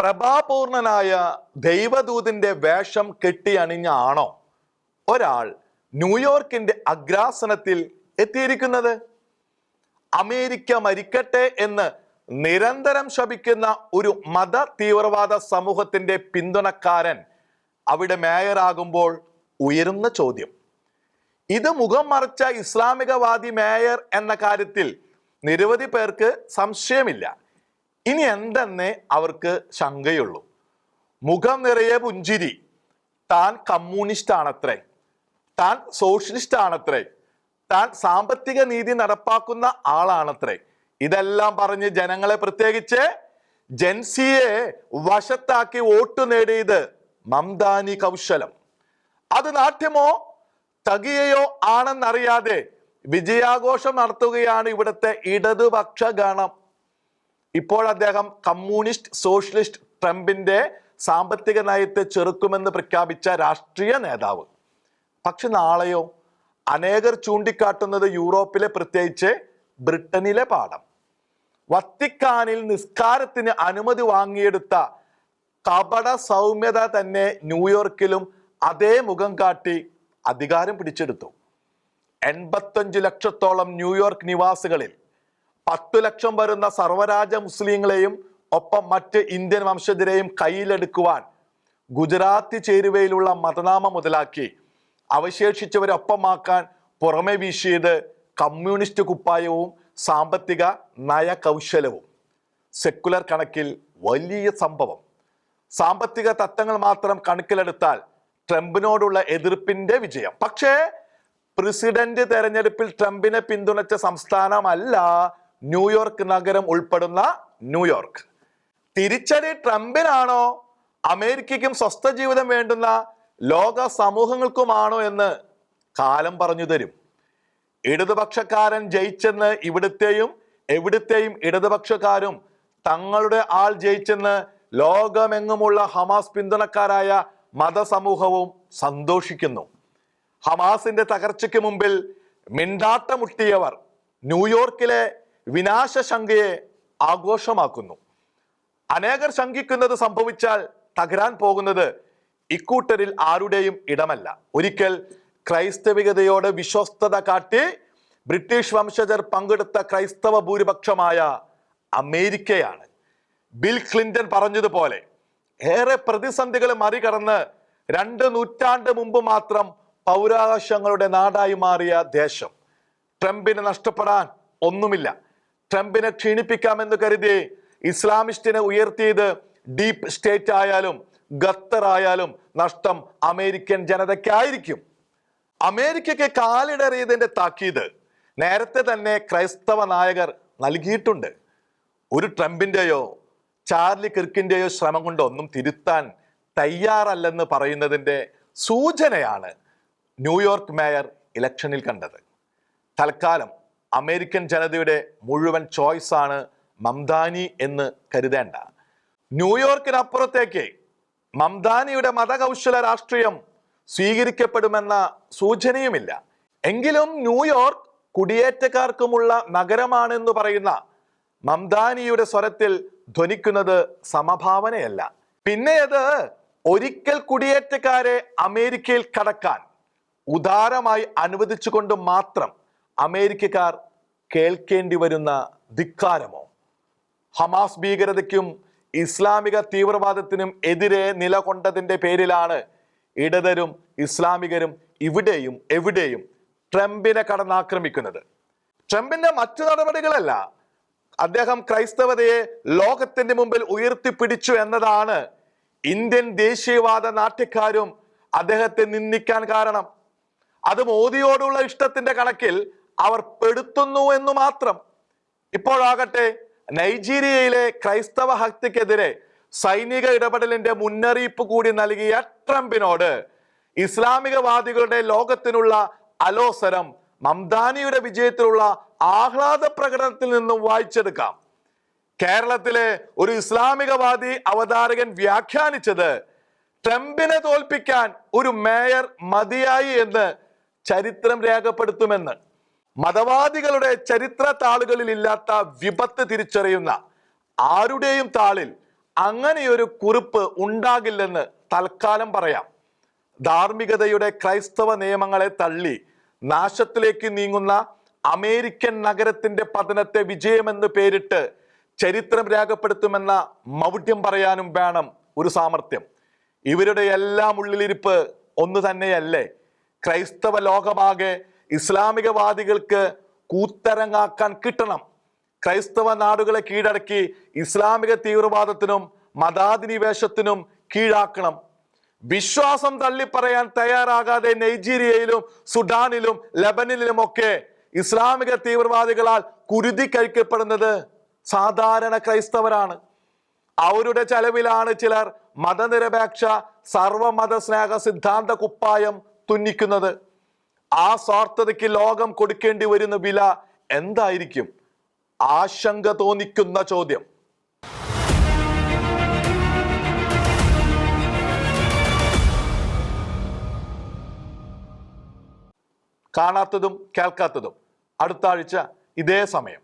പ്രഭാപൂർണനായ ദൈവദൂതിന്റെ വേഷം കെട്ടി അണിഞ്ഞ ആണോ ഒരാൾ ന്യൂയോർക്കിന്റെ അഗ്രാസനത്തിൽ എത്തിയിരിക്കുന്നത്? അമേരിക്ക മരിക്കട്ടെ എന്ന് നിരന്തരം ശപിക്കുന്ന ഒരു മത തീവ്രവാദ സമൂഹത്തിന്റെ പിന്തുണക്കാരൻ അവിടെ മേയറാകുമ്പോൾ ഉയരുന്ന ചോദ്യം. ഇത് മുഖം മറച്ച ഇസ്ലാമികവാദി മേയർ എന്ന കാര്യത്തിൽ നിരവധി പേർക്ക് സംശയമില്ല. ഇനി എന്തെന്നേ അവർക്ക് ശങ്കയുള്ളൂ. മുഖം നിറയെ പുഞ്ചിരി. താൻ കമ്മ്യൂണിസ്റ്റ് ആണത്രേ താൻ സോഷ്യലിസ്റ്റ് ആണത്രേ താൻ സാമ്പത്തിക നീതി നടപ്പാക്കുന്ന ആളാണത്രേ. ഇതെല്ലാം പറഞ്ഞ് ജനങ്ങളെ പ്രത്യേകിച്ച് ജൻസിയെ വശത്താക്കി വോട്ട് നേടിയത് മംദാനി കൗശലം. അത് നാട്യമോ? തകിയയോ ആണെന്നറിയാതെ വിജയാഘോഷം നടത്തുകയാണ് ഇവിടുത്തെ ഇടതുപക്ഷ ഗണം ഇപ്പോൾ അദ്ദേഹം കമ്മ്യൂണിസ്റ്റ് സോഷ്യലിസ്റ്റ് ട്രംപിന്റെ സാമ്പത്തിക നയത്തെ ചെറുക്കുമെന്ന് പ്രഖ്യാപിച്ച രാഷ്ട്രീയ നേതാവ്. പക്ഷെ നാളെയോ അനേകർ ചൂണ്ടിക്കാട്ടുന്നത് യൂറോപ്പിലെ പ്രത്യേകിച്ച് ബ്രിട്ടനിലെ പാഠം. വത്തിക്കാനിൽ നിസ്കാരത്തിന് അനുമതി വാങ്ങിയെടുത്ത കപട സൗമ്യത തന്നെ ന്യൂയോർക്കിലും അതേ മുഖം കാട്ടി അധികാരം പിടിച്ചെടുത്തു. എൺപത്തഞ്ച് ലക്ഷത്തോളം ന്യൂയോർക്ക് നിവാസികളിൽ പത്തു ലക്ഷം വരുന്ന സർവരാജ മുസ്ലിങ്ങളെയും ഒപ്പം മറ്റ് ഇന്ത്യൻ വംശജരെയും കയ്യിലെടുക്കുവാൻ ഗുജറാത്തി ചേരുവയിലുള്ള മതനാമ മുതലാക്കി അവശേഷിച്ചവരെ ഒപ്പമാക്കാൻ പുറമെ വീശിയത് കമ്മ്യൂണിസ്റ്റ് കുപ്പായവും സാമ്പത്തിക നയകൗശലവും. സെക്കുലർ കണക്കിൽ വലിയ സംഭവം. സാമ്പത്തിക തത്വങ്ങൾ മാത്രം കണക്കിലെടുത്താൽ ട്രംപിനോടുള്ള എതിർപ്പിന്റെ വിജയം. പക്ഷേ പ്രസിഡന്റ് തെരഞ്ഞെടുപ്പിൽ ട്രംപിനെ പിന്തുണച്ച സംസ്ഥാനമല്ല ന്യൂയോർക്ക് നഗരം ഉൾപ്പെടുന്ന ന്യൂയോർക്ക് തിരിച്ചടി ട്രംപിനാണോ? അമേരിക്കയ്ക്കും സ്വസ്ഥ ജീവിതം വേണ്ടുന്ന ലോക സമൂഹങ്ങൾക്കുമാണോ എന്ന് കാലം പറഞ്ഞു തരും. ഇടതുപക്ഷക്കാരൻ ജയിച്ചെന്ന് ഇവിടുത്തെയും എവിടുത്തെയും ഇടതുപക്ഷക്കാരും തങ്ങളുടെ ആൾ ജയിച്ചെന്ന് ലോകമെങ്ങുമുള്ള ഹമാസ് പിന്തുണക്കാരായ മതസമൂഹവും സന്തോഷിക്കുന്നു. ഹമാസിന്റെ തകർച്ചയ്ക്ക് മുമ്പിൽ മിണ്ടാട്ടമുട്ടിയവർ ന്യൂയോർക്കിലെ വിനാശശങ്കയെ ആഘോഷമാക്കുന്നു. അനേകർ ശങ്കിക്കുന്നത് സംഭവിച്ചാൽ തകരാൻ പോകുന്നത് ഇക്കൂട്ടരിൽ ആരുടെയും ഇടമല്ല. ഒരിക്കൽ ക്രൈസ്തവികതയോട് വിശ്വസ്തത കാട്ടി ബ്രിട്ടീഷ് വംശജർ പങ്കെടുത്ത ക്രൈസ്തവ ഭൂരിപക്ഷമായ അമേരിക്കയാണ്. ബിൽ ക്ലിന്റൺ പറഞ്ഞതുപോലെ ഏറെ പ്രതിസന്ധികൾ മറികടന്ന് രണ്ട് നൂറ്റാണ്ട് മുമ്പ് മാത്രം പൗരാവകാശങ്ങളുടെ നാടായി മാറിയ ദേശം ട്രംപിന് നഷ്ടപ്പെടാൻ ഒന്നുമില്ല. ട്രംപിനെ ക്ഷീണിപ്പിക്കാമെന്ന് കരുതി ഇസ്ലാമിസ്റ്റിനെ ഉയർത്തിയത് ഡീപ്പ് സ്റ്റേറ്റ് ആയാലും ഖത്തർ ആയാലും നഷ്ടം അമേരിക്കൻ ജനതയ്ക്കായിരിക്കും. അമേരിക്കയ്ക്ക് കാലിടറിയതിന്റെ താക്കീത് നേരത്തെ തന്നെ ക്രൈസ്തവ നായകർ നൽകിയിട്ടുണ്ട്. ഒരു ട്രംപിന്റെയോ ചാർലി കിർക്കിന്റെയോ ശ്രമം കൊണ്ട് ഒന്നും തിരുത്താൻ തയ്യാറല്ലെന്ന് പറയുന്നതിന്റെ സൂചനയാണ് ന്യൂയോർക്ക് മേയർ ഇലക്ഷനിൽ കണ്ടത്. തൽക്കാലം അമേരിക്കൻ ജനതയുടെ മുഴുവൻ ചോയ്സാണ് മംദാനി എന്ന് കരുതേണ്ട. ന്യൂയോർക്കിനപ്പുറത്തേക്ക് മംദാനിയുടെ മതകൗശല രാഷ്ട്രീയം സ്വീകരിക്കപ്പെടുമെന്ന സൂചനയുമില്ല. എങ്കിലും ന്യൂയോർക്ക് കുടിയേറ്റക്കാർക്കുമുള്ള നഗരമാണെന്ന് പറയുന്ന മംദാനിയുടെ സ്വരത്തിൽ ധ്വനിക്കുന്നത് സമഭാവനയല്ല. പിന്നെ അത് ഒരിക്കൽ കുടിയേറ്റക്കാരെ അമേരിക്കയിൽ കടക്കാൻ ഉദാരമായി അനുവദിച്ചുകൊണ്ട് മാത്രം അമേരിക്കക്കാർ കേൾക്കേണ്ടി വരുന്ന ധിക്കാരമോ? ഹമാസ് ഭീകരതയ്ക്കും ഇസ്ലാമിക തീവ്രവാദത്തിനും എതിരെ നിലകൊണ്ടതിന്റെ പേരിലാണ് ഇടതരും ഇസ്ലാമികരും ഇവിടെയും എവിടെയും ട്രംപിനെ കടന്നാക്രമിക്കുന്നത്. ട്രംപിന്റെ മറ്റു നടപടികളല്ല അദ്ദേഹം ക്രൈസ്തവതയെ ലോകത്തിന്റെ മുമ്പിൽ ഉയർത്തിപ്പിടിച്ചു എന്നതാണ് ഇന്ത്യൻ ദേശീയവാദ നാട്യക്കാരും അദ്ദേഹത്തെ നിന്ദിക്കാൻ കാരണം. അത് മോദിയോടുള്ള ഇഷ്ടത്തിന്റെ കണക്കിൽ അവർ പെടുത്തുന്നു എന്ന് മാത്രം. ഇപ്പോഴാകട്ടെ നൈജീരിയയിലെ ക്രൈസ്തവ ഹത്യക്കെതിരെ സൈനിക ഇടപെടലിന്റെ മുന്നറിയിപ്പ് കൂടി നൽകിയ ട്രംപിനോട് ഇസ്ലാമികവാദികളുടെ ലോകത്തിനുള്ള അലോസരം മംദാനിയുടെ വിജയത്തിലുള്ള ആഹ്ലാദ പ്രകടനത്തിൽ നിന്നും വായിച്ചെടുക്കാം. കേരളത്തിലെ ഒരു ഇസ്ലാമികവാദി അവതാരകൻ വ്യാഖ്യാനിച്ചത് ട്രംപിനെ തോൽപ്പിക്കാൻ ഒരു മേയർ മതിയായി എന്ന് ചരിത്രം രേഖപ്പെടുത്തുമെന്ന്. മതവാദികളുടെ ചരിത്ര താളുകളിൽ ഇല്ലാത്ത വിപത്ത് തിരിച്ചറിയുന്ന ആരുടെയും താളിൽ അങ്ങനെയൊരു കുറിപ്പ് ഉണ്ടാകില്ലെന്ന് തൽക്കാലം പറയാം. ധാർമ്മികതയുടെ ക്രൈസ്തവ നിയമങ്ങളെ തള്ളി നാശത്തിലേക്ക് നീങ്ങുന്ന അമേരിക്കൻ നഗരത്തിന്റെ പതനത്തെ വിജയമെന്ന് പേരിട്ട് ചരിത്രം രേഖപ്പെടുത്തുമെന്ന മൗഢ്യം പറയാനും വേണം ഒരു സാമർത്ഥ്യം ഇവരുടെ എല്ലാം ഉള്ളിലിരിപ്പ് ഒന്ന് തന്നെയല്ലേ? ക്രൈസ്തവ ലോകമാകെ ഇസ്ലാമികവാദികൾക്ക് കൂത്തരങ്ങാക്കാൻ കിട്ടണം. ക്രൈസ്തവ നാടുകളെ കീഴടക്കി ഇസ്ലാമിക തീവ്രവാദത്തിനും മതാധിനിവേശത്തിനും കീഴാക്കണം. വിശ്വാസം തള്ളിപ്പറയാൻ തയ്യാറാകാതെ നൈജീരിയയിലും സുഡാനിലും ലബനിലുമൊക്കെ ഇസ്ലാമിക തീവ്രവാദികളാൽ കുരുതി കഴിക്കപ്പെടുന്നത് സാധാരണ ക്രൈസ്തവരാണ്. അവരുടെ ചെലവിലാണ് ചിലർ മതനിരപേക്ഷ സർവമത സ്നേഹ സിദ്ധാന്ത കുപ്പായം തുന്നിക്കുന്നത്. ആ സ്വാർത്ഥതയ്ക്ക് ലോകം കൊടുക്കേണ്ടി വരുന്ന വില എന്തായിരിക്കും? ആശങ്ക തോന്നിക്കുന്ന ചോദ്യം. കാണാത്തതും കേൾക്കാത്തതും. അടുത്ത ആഴ്ച ഇതേ സമയം.